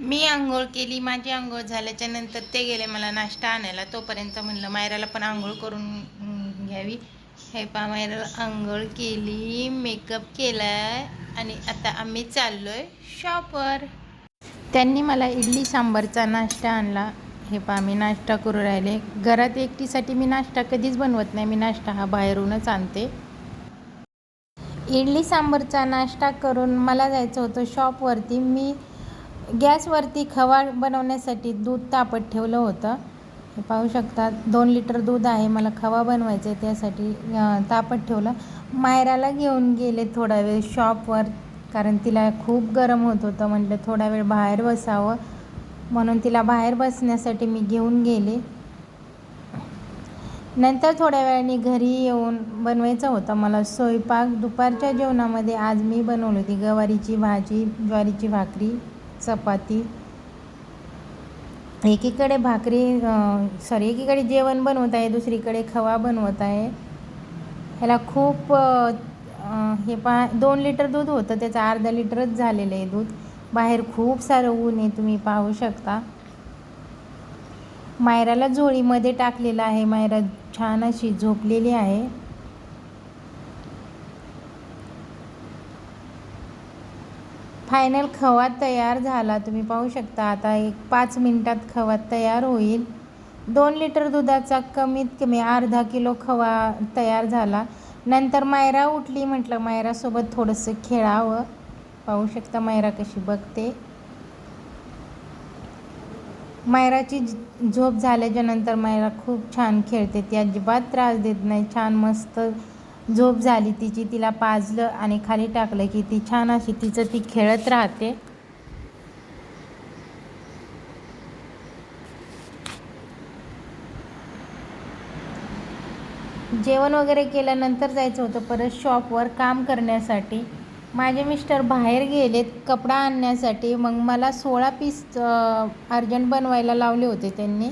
मी आंघोळ केली माझी आंघोळ झाल्याच्यानंतर ते गेले मला नाश्ता आणायला. तोपर्यंत म्हणलं मायराला पण आंघोळ करून घ्यावी. हे पा मायराला आंघोळ केली मेकअप केलाय आणि आता आम्ही चाललोय शॉपवर त्यांनी मला इडली सांबारचा नाश्ता आणला. हे पा मी नाश्ता करू राहिले. घरात एकटीसाठी मी नाश्ता कधीच बनवत नाही. मी नाश्ता हा बाहेरूनच आणते. इडली सांबारचा नाश्ता करून मला जायचं होतं शॉपवरती मी गॅसवरती खवा बनवण्यासाठी दूध तापत ठेवलं होतं. हे पाहू शकता दोन लिटर दूध आहे मला खवा बनवायचा आहे त्यासाठी तापत ठेवलं. मायराला घेऊन गेले थोडा वेळ शॉपवर कारण तिला खूप गरम होत होतं म्हटलं थोडा वेळ बाहेर बसावं. म्हणून तिला बाहेर बसण्यासाठी मी घेऊन गेले. नंतर थोड्या वेळाने घरी येऊन बनवायचं होतं. मला स्वयंपाक दुपारच्या जेवणामध्ये आज मी बनवली होती. गवारीची भाजी ज्वारीची भाकरी चपाती. एकीकडे भाकरी सॉरी एकीकडे जेवण बनवत आहे दुसरीकडे खवा बनवत आहे. ह्याला खूप हे पा दोन लिटर दूध होतं त्याचं अर्धा लिटरच झालेलं आहे दूध. बाहेर खूप सारं ऊन आहे तुम्ही पाहू शकता. मायराला झोळीमध्ये टाकलेलं आहे मायरा छान अशी झोपलेली आहे. फायनल खवा तयार झाला. तुम्ही पाहू शकता आता एक पाच मिनटात खवा तयार होईल. दोन लिटर दुधाचा कमीत कमी अर्धा किलो खवा तयार झाला. नंतर मायरा उठली म्हटलं मायरासोबत थोडंसं खेळावं. पाहू शकता मायरा कशी बघते. मायराची झोप झाल्याच्यानंतर मायरा खूप छान खेळते. ती अजिबात त्रास देत नाही. छान मस्त झोप झाली तिची तिला पाजलं आणि खाली टाकलं की ती छान अशी तिचं ती खेळत राहते. जेवण वगैरे केल्यानंतर जायचं होतं परत शॉपवर काम करण्यासाठी. माझे मिस्टर बाहेर गेलेत कपडा आणण्यासाठी. मग मला सोळा पीस अर्जंट बनवायला लावले होते त्यांनी.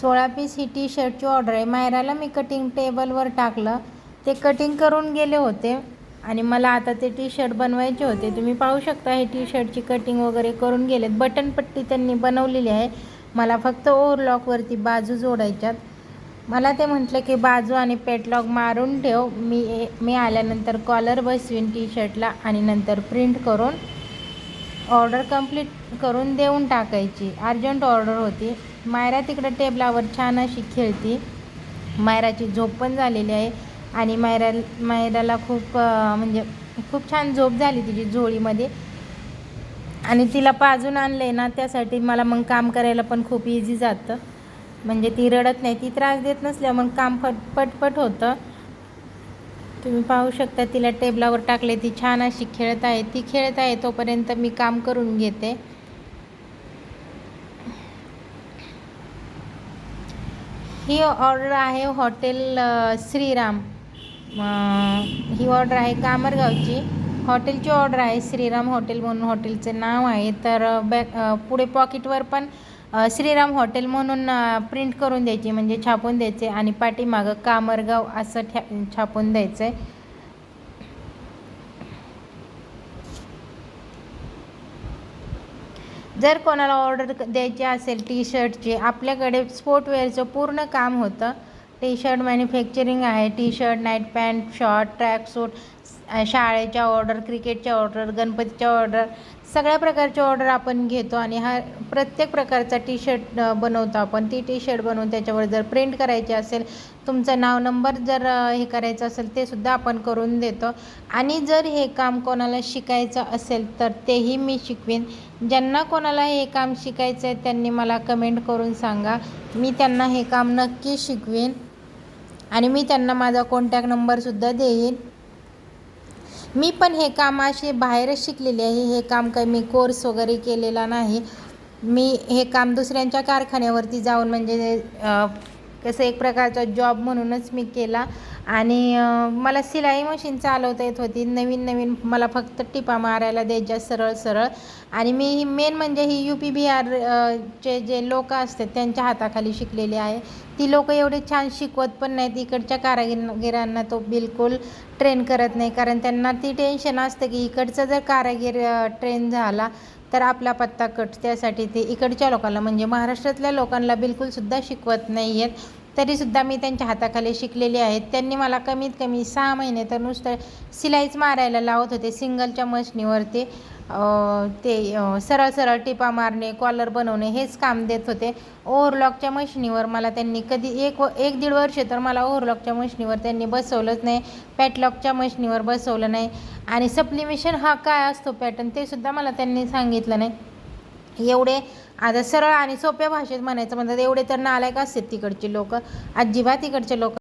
सोळा पीस ही टी शर्टची ऑर्डर आहे. मायराला मी कटिंग टेबलवर टाकलं. ते कटिंग करून गेले होते. आणि मला आता ते टी शर्ट बनवायचे होते. तुम्ही पाहू शकता हे टी शर्टची कटिंग वगैरे करून गेलेत. बटनपट्टी त्यांनी बनवलेली आहे. मला फक्त ओव्हरलॉकवरती बाजू जोडायच्यात. मला ते म्हटलं की बाजू आणि पेटलॉक मारून ठेव. मी मी आल्यानंतर कॉलर बसवीन टी शर्टला आणि नंतर प्रिंट करून ऑर्डर कंप्लीट करून देऊन टाकायची. अर्जंट ऑर्डर होती. मायरा तिकडं टेबलावर छान अशी खेळती. मायराची झोप पण झालेली आहे. आणि मायरा मायराला खूप म्हणजे खूप छान झोप झाली तिची झोळीमध्ये. आणि तिला पाजून आणलं आहे ना त्यासाठी मला मग काम करायला पण खूप इझी जातं. म्हणजे ती रडत नाही ती त्रास देत नसल्या मग काम फट पटपट होतं. तुम्ही पाहू शकता तिला टेबलावर टाकले ती छान अशी खेळत आहे. ती खेळत आहे तोपर्यंत मी काम करून घेते. ही ऑर्डर आहे हॉटेल श्रीराम. ही ऑर्डर आहे कामरगावची. हॉटेलची ऑर्डर आहे श्रीराम हॉटेल म्हणून हॉटेलचं नाव आहे. तर बॅक पुढे पॉकेटवर पण श्रीराम हॉटेल म्हणून प्रिंट करून द्यायची म्हणजे छापून द्यायचे आणि पाठीमागं कामरगाव असं ठ्या छापून द्यायचं आहे जर कोणाला ऑर्डर द्यायची असेल टी शर्टची आपल्याकडे स्पोर्टवेअरचं पूर्ण काम होतं. टी शर्ट मॅन्युफॅक्चरिंग आहे. T shirt night pant short track suit शाळेच्या ऑर्डर क्रिकेटच्या ऑर्डर गणपतीच्या ऑर्डर सगळ्या प्रकारच्या ऑर्डर आपण घेतो आणि हा प्रत्येक प्रकारचा टी शर्ट बनवतो आपण. ती टी शर्ट बनवून त्याच्यावर जर प्रिंट करायची असेल तुमचं नाव नंबर जर हे करायचं असेल ते सुद्धा आपण करून देतो. आणि जर हे काम कोणाला शिकायचं असेल तर तेही मी शिकवेन. ज्यांना कोणाला हे काम शिकायचं आहे त्यांनी मला कमेंट करून सांगा. मी त्यांना हे काम नक्की शिकवेन. आणि मी त्यांना माझा कॉन्टॅक्ट नंबरसुद्धा देईन. मी पण हे काम असे बाहेरच शिकलेले आहे. हे काम काही मी कोर्स वगैरे केलेला नाही. मी हे काम दुसऱ्यांच्या कारखान्यावरती जाऊन म्हणजे कसं एक प्रकारचा जॉब म्हणूनच मी केला. आणि मला सिलाई मशीन चालवता येत होती. नवीन नवीन मला फक्त टिपा मारायला द्यायच्या सरळ सरळ. आणि मी ही मेन म्हणजे ही यू पी बिहार चे जे लोक असतात त्यांच्या हाताखाली शिकलेली आहे. ती लोक एवढे छान शिकवत पण नाहीत. इकडच्या कारागिरांना तो बिलकुल ट्रेन करत नाही. कारण त्यांना ती टेन्शन असतं की इकडचा जर कारागीर ट्रेन झाला तर आपला पत्ता कट त्यासाठी ते इकडच्या लोकांना म्हणजे महाराष्ट्रातल्या लोकांना बिलकुलसुद्धा शिकवत नाही आहेत तरीसुद्धा मी त्यांच्या हाताखाली शिकलेली आहेत त्यांनी मला कमीत कमी सहा महिने तर नुसतं सिलाईच मारायला लावत होते सिंगलच्या मशनीवरती. ते सरळ सरळ टिपा मारणे कॉलर बनवणे हेच काम देत होते. ओव्हरलॉकच्या मशिनीवर मला त्यांनी कधी एक व एक दीड वर्ष तर मला ओव्हरलॉकच्या मशिनीवर त्यांनी बसवलंच नाही. पॅटलॉकच्या मशिनीवर बसवलं नाही. आणि सप्लिमेशन हा काय असतो पॅटर्न ते सुद्धा मला त्यांनी सांगितलं नाही. एवढे आता सरळ आणि सोप्या भाषेत म्हणायचं म्हणतात एवढे तर नालायक असतात तिकडचे लोक अजिबात तिकडचे लोक.